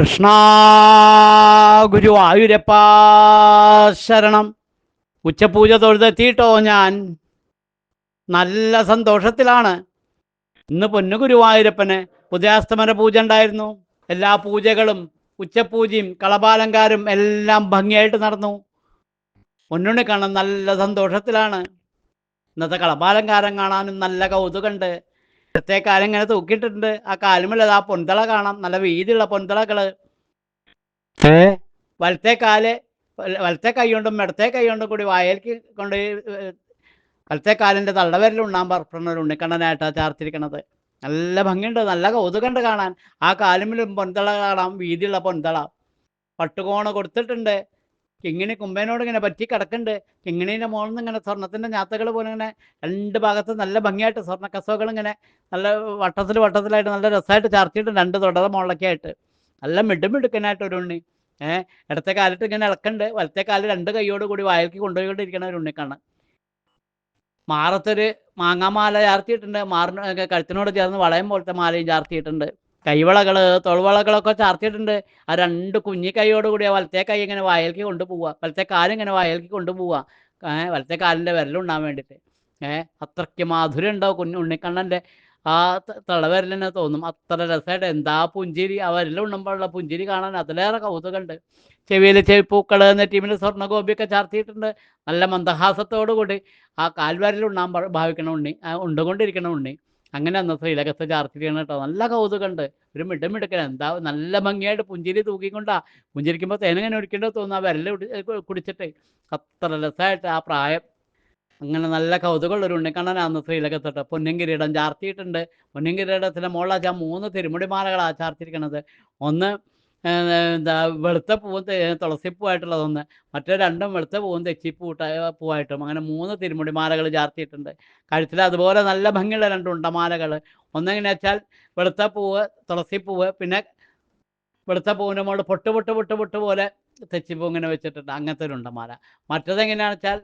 കൃഷ്ണ ഗുരുവായൂരപ്പ ശരണം. ഉച്ചപൂജ തൊഴുതെത്തിയിട്ടോ ഞാൻ? നല്ല സന്തോഷത്തിലാണ്. ഇന്ന് പൊന്നു ഗുരുവായൂരപ്പന് ഉദയാസ്തമന പൂജ ഉണ്ടായിരുന്നു. എല്ലാ പൂജകളും ഉച്ചപൂജയും കളപാലങ്കാരും എല്ലാം ഭംഗിയായിട്ട് നടന്നു. പൊന്നുണ്ണി കാണാൻ നല്ല സന്തോഷത്തിലാണ്. ഇന്നത്തെ കളപാലങ്കാരം കാണാനും നല്ല കൗതുകമുണ്ട്. ഇടത്തെ കാലം ഇങ്ങനെ തൂക്കിയിട്ടുണ്ട് ആ കാലുമുള്ളത് ആ പൊന്തള കാണാം. നല്ല വീതിയുള്ള പൊന്തളകൾ. ഏ? വലത്തെ കാൽ വല- വലത്തെ കൈ കൊണ്ടും ഇടത്തെ കൈ കൊണ്ടും കൂടി വായലേക്ക് കൊണ്ട് വലത്തെ കാലിന്റെ തള്ളവരിൽ ഉണ്ണാൻ പറഞ്ഞ ഉണ്ണിക്കണ്ണനായിട്ടാ ചാർത്തിരിക്കണത്. നല്ല ഭംഗിയുണ്ട്. നല്ല കൗതുകമുണ്ട് കാണാൻ. ആ കാലുമിലും പൊന്തള കാണാം. വീതിയുള്ള പൊന്തള. പട്ടുകോണ കൊടുത്തിട്ടുണ്ട്. കിങ്ങിണി കുമ്പേനോട് ഇങ്ങനെ പറ്റി കിടക്കുന്നുണ്ട് കിങ്ങിണീന്റെ മുകളിൽ നിന്ന് ഇങ്ങനെ സ്വർണത്തിന്റെ ഞാത്തകൾ പോലെ ഇങ്ങനെ രണ്ട് ഭാഗത്ത് നല്ല ഭംഗിയായിട്ട് സ്വർണ കസവുകൾ ഇങ്ങനെ നല്ല വട്ടത്തിൽ വട്ടത്തിലായിട്ട് നല്ല രസമായിട്ട് ചാർത്തിയിട്ട് രണ്ട് തൊടത മുകളിലൊക്കെ ആയിട്ട്. നല്ല മിടുമിടുക്കനായിട്ട് ഒരു ഉണ്ണി. ഏഹ് ഇടത്തെ കാലിട്ട് ഇങ്ങനെ ഇളക്കുന്നുണ്ട് വലത്തെ കാൽ രണ്ട് കൈയോട് കൂടി വായൽക്ക് കൊണ്ടുപോയിക്കൊണ്ടിരിക്കണ ഒരു ഉണ്ണിക്കാണ് മാറത്തൊരു മാങ്ങാമാല ചാർത്തിയിട്ടുണ്ട്. മാറിന് കഴുത്തിനോട് ചേർന്ന് വളയം പോലത്തെ മാലയും ചാർത്തിയിട്ടുണ്ട്. കൈവളകൾ തൊൾവളകളൊക്കെ ചാർത്തിയിട്ടുണ്ട്. ആ രണ്ട് കുഞ്ഞി കൈയോടുകൂടി ആ വലത്തെ കൈ ഇങ്ങനെ വയലേക്ക് കൊണ്ടുപോവുക. വലത്തെ കാലിങ്ങനെ വയലേക്ക് കൊണ്ടുപോവുക. ഏഹ് വലത്തെ കാലിന്റെ വിരലുണ്ടാൻ വേണ്ടിയിട്ട്. ഏഹ് അത്രയ്ക്ക് മാധുര്യം ഉണ്ടാവും കുഞ്ഞു ഉണ്ണിക്കണ്ണന്റെ? ആ തളവിരലിനെ തോന്നും അത്ര രസമായിട്ട് എന്താ പുഞ്ചിരി? ആ വിരലുണ്ണുമ്പോഴുള്ള പുഞ്ചിരി കാണാൻ അതിലേറെ കൗതുകമുണ്ട്. ചെവിയിൽ ചെവിപ്പൂക്കൾ എന്ന ടീമിൽ സ്വർണഗോപിയൊക്കെ ചാർത്തിയിട്ടുണ്ട്. നല്ല മന്ദഹാസത്തോടു കൂടി ആ കാൽവരൽ ഉണ്ണാൻ ഭാവിക്കണ ഉണ്ണി ഉണ്ടുകൊണ്ടിരിക്കണ ഉണ്ണി. അങ്ങനെ അന്ന് ശ്രീലകത്ത് ചാർത്തിരിയാണ് കേട്ടോ. നല്ല കൗതുകമുണ്ട് ഒരു മിടുമിടുക്കൻ എന്താ നല്ല ഭംഗിയായിട്ട് പുഞ്ചിരി തൂക്കിക്കൊണ്ടാ. പുഞ്ചിരിക്കുമ്പോൾ തേനങ്ങനെ ഒഴിക്കേണ്ടത് തോന്നുന്നു ആ വിരൽ കുടിച്ചിട്ട്. അത്ര രസമായിട്ട് ആ പ്രായം. അങ്ങനെ നല്ല കൗതുകമുള്ളൊരു ഉണ്ണിക്കണ്ണനാന്ന് ശ്രീലകത്തിട്ട് പൊന്നും കിരീടം ചാർത്തിയിട്ടുണ്ട്. പൊന്നും കിരീടത്തിന്റെ മൂന്ന് മൂന്ന് തിരുമുടിമാലകളാണ് ചാർത്തിരിക്കണത്. ഒന്ന് എന്താ വെളുത്ത പൂവും തുളസിപ്പൂവായിട്ടുള്ളതൊന്ന് മറ്റേ രണ്ടും വെളുത്ത പൂവും തെച്ചിപ്പൂട്ട പൂവായിട്ടും. അങ്ങനെ മൂന്ന് തിരുമുടി മാലകൾ ചാർത്തിയിട്ടുണ്ട്. കഴുത്തിൽ അതുപോലെ നല്ല ഭംഗിയുള്ള രണ്ട് ഉണ്ടമാലകൾ. ഒന്നെങ്ങനെ വെച്ചാൽ വെളുത്ത പൂവ് തുളസിപ്പൂവ് പിന്നെ വെളുത്ത പൂവിന്റെ മുകളിൽ പൊട്ട് പൊട്ട് പൊട്ട് പൊട്ട് പോലെ തെച്ചിപ്പൂ ഇങ്ങനെ വെച്ചിട്ടുണ്ട്. അങ്ങനത്തെ ഒരു ഉണ്ടമാല. മറ്റതെങ്ങനെയാണെന്ന് വെച്ചാൽ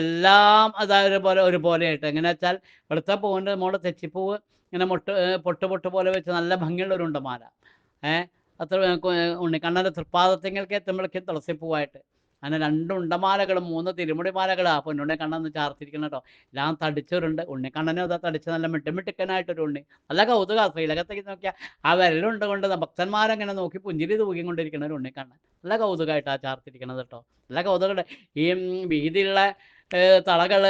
എല്ലാം അതായത് പോലെ ഒരുപോലെ ആയിട്ട് എങ്ങനെ വെച്ചാൽ വെളുത്ത പൂവിന്റെ മുകളിൽ തെച്ചിപ്പൂവ് ഇങ്ങനെ മൊട്ട് പൊട്ട് പൊട്ട് പോലെ വെച്ച് നല്ല ഭംഗിയുള്ള ഒരു ഉണ്ടമാല. അത്ര ഉണ്ണിക്കണ്ണന്റെ തൃപ്പാദത്തിങ്ങൾക്ക് എത്തുമ്പോഴേക്ക് തുളസിപ്പൂവായിട്ട് അങ്ങനെ രണ്ട് ഉണ്ടമാലകളും മൂന്ന് തിരുമുടിമാലകളും അപ്പോൾ ഉണ്ണി കണ്ണെന്ന് ചാർത്തിരിക്കണം കേട്ടോ എല്ലാം തടിച്ചവരുണ്ട്. ഉണ്ണിക്കണ്ണനും അതാ തടിച്ച നല്ല മിട്ടുമിട്ടുക്കനായിട്ടൊരു ഉണ്ണി. നല്ല കൗതുക ശ്രീലകത്തേക്ക് നോക്കിയാൽ ആ വിരലുണ്ട് കൊണ്ട് ഭക്തന്മാരങ്ങനെ നോക്കി പുഞ്ചിരി തൂക്കിക്കൊണ്ടിരിക്കുന്ന ഒരു ഉണ്ണിക്കണ്ണൻ. നല്ല കൗതുകമായിട്ടാണ് ചാർത്തിരിക്കണത് കേട്ടോ നല്ല കൗതുകമുണ്ട് ഈ വീതിയുള്ള തളകൾ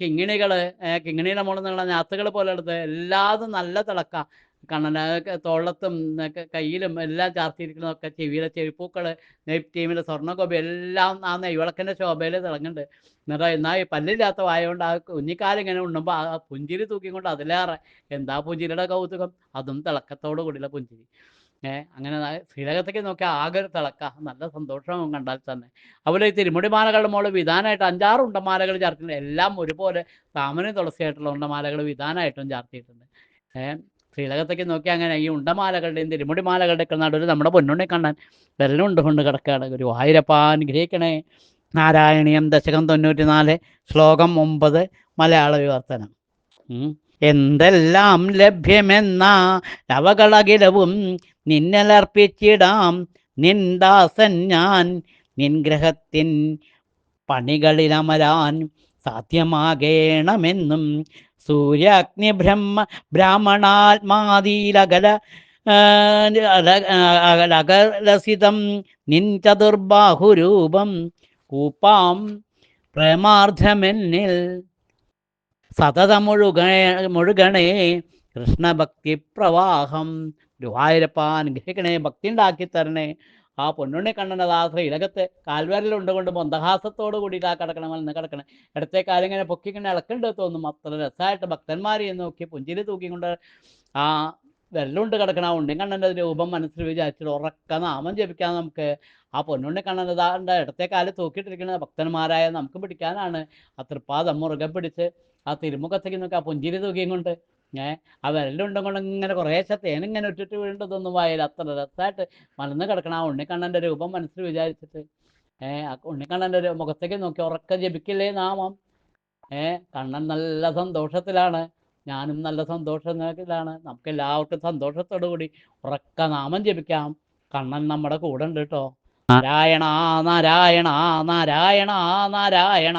കിങ്ങിണികൾ കിങ്ങിണിയുടെ മുകളിൽ നിന്നുള്ള ഞാത്തുകൾ പോലെ എടുത്ത് എല്ലാതും നല്ല തിളക്ക. കണ്ണന് തോളത്തും കയ്യിലും എല്ലാം ചാർത്തിയിരിക്കുന്നതൊക്കെ ചെവിയിലെ ചെവിപ്പൂക്കൾ നെയ്റ്റീമിലെ സ്വർണഗോപി എല്ലാം ആ നെയ്വിളക്കിന്റെ ശോഭയിൽ തിളങ്ങുന്നുണ്ട്. എന്നിട്ട് എന്നാൽ ഈ പല്ലില്ലാത്ത വായകൊണ്ട് ആ കുഞ്ഞിക്കാലം ഇങ്ങനെ ഉണ്ണുമ്പോൾ ആ പുഞ്ചിരി തൂക്കിക്കൊണ്ട് അതിലേറെ എന്താ പുഞ്ചിരിയുടെ കൗതുകം? അതും തിളക്കത്തോടു കൂടിയുള്ള പുഞ്ചിരി. ഏഹ് അങ്ങനെ ശ്രീലകത്തേക്ക് നോക്കിയാൽ ആകെ ഒരു തിളക്ക. നല്ല സന്തോഷം കണ്ടാൽ തന്നെ. അതുപോലെ ഈ തിരുമുടി മാലകളുടെ മുകളിൽ വിധാനമായിട്ട് അഞ്ചാറ് ഉണ്ടമാലകൾ ചാർത്തിയിട്ടുണ്ട്. എല്ലാം ഒരുപോലെ താമരയും തുളസിയായിട്ടുള്ള ഉണ്ടമാലകൾ വിധാനമായിട്ടും ചാർത്തിയിട്ടുണ്ട്. ഏഹ് ശ്രീലകത്തേക്ക് നോക്കി അങ്ങനെ ഈ ഉണ്ടമാലകളുടെയും തിരുമുടിമാലകളുടെ ഒക്കെ നടുവിൽ നമ്മുടെ പൊന്നുണ്ണി കണ്ണൻ വെല്ലുണ്ട് കൊണ്ട് കിടക്കുകയാണ്. ഒരു ആയിരപ്പാൻ ഗ്രഹിക്കണേ നാരായണീയം ദശകം തൊണ്ണൂറ്റി നാല് ശ്ലോകം ഒമ്പത് മലയാള വിവർത്തനം. എന്തെല്ലാം ലഭ്യമെന്ന നവകളകിലവും നിന്നലർപ്പിച്ചിടാം. നിൻദാസൻ ഞാൻ നിൻഗ്രഹത്തിൻ പണികളിലമരാൻ സാധ്യമാകേണമെന്നും സൂര്യാഗ്നി ബ്രഹ്മ ബ്രാഹ്മണാത്മാദീലകല അകലസിതം നിൻ ചതുർബാഹുരൂപം കൂപ്പാം പ്രേമാർദ്ധമെന്നിൽ. സതതമുഴുകണേ മുഴുകണേ കൃഷ്ണഭക്തി പ്രവാഹം ഗുരുവായൂരപ്പ അനുഗ്രഹിക്കണേ ഭക്തി ഉണ്ടാക്കി തരണേ ആ പൊന്നുണ്ണി കണ്ണനത് ആ ശ്രീലകത്ത് കാൽവരലുണ്ട് കൊണ്ട് മന്ദഹാസത്തോട് കൂടിയിട്ട് ആ കിടക്കണം എന്ന് കിടക്കണം. ഇടത്തെ കാലിങ്ങനെ പൊക്കി ഇങ്ങനെ ഇളക്കുന്നുണ്ട് തോന്നും അത്ര രസമായിട്ട് ഭക്തന്മാരെ നോക്കി പുഞ്ചിരി തൂക്കിക്കൊണ്ട് ആ വെല്ലുണ്ട് കിടക്കണ ഉണ്ണിക്കണ്ണന്റെ രൂപം മനസ്സിൽ വിചാരിച്ചിട്ട് ഉറക്ക നാമം ജപിക്കാൻ നമുക്ക്. ആ പൊന്നുണ്ണി കണ്ണനതാണ്ട് ഇടത്തെ കാൽ തൂക്കിയിട്ടിരിക്കുന്ന ഭക്തന്മാരായ നമുക്ക് പിടിക്കാനാണ്. ആ തൃപ്പാദം മുറുകെ പിടിച്ച് ആ തിരുമുഖത്തേക്ക് നോക്കി ആ പുഞ്ചിരി തൂക്കിയും കൊണ്ട് ഏഹ് ആ വിരലുണ്ടും കൊണ്ട് ഇങ്ങനെ കുറേശ്ശെ തേനിങ്ങനെ ഇട്ടിട്ട് വീണ്ടതൊന്നും വായില്ല അത്ര രസമായിട്ട് മലന്ന് കിടക്കണം ആ ഉണ്ണിക്കണ്ണന്റെ രൂപം മനസ്സിൽ വിചാരിച്ചിട്ട്. ഉണ്ണിക്കണ്ണന്റെ ഒരു മുഖത്തേക്ക് നോക്കി ഉറക്കം ജപിക്കില്ലേ നാമം? ഏഹ് കണ്ണൻ നല്ല സന്തോഷത്തിലാണ്. ഞാനും നല്ല സന്തോഷത്തിലാണ്. നമുക്ക് എല്ലാവർക്കും സന്തോഷത്തോടു കൂടി ഉറക്ക നാമം ജപിക്കാം. കണ്ണൻ നമ്മുടെ കൂടെ ഉണ്ട് കേട്ടോ നാരായണ നാരായണ നാരായണ നാരായണ.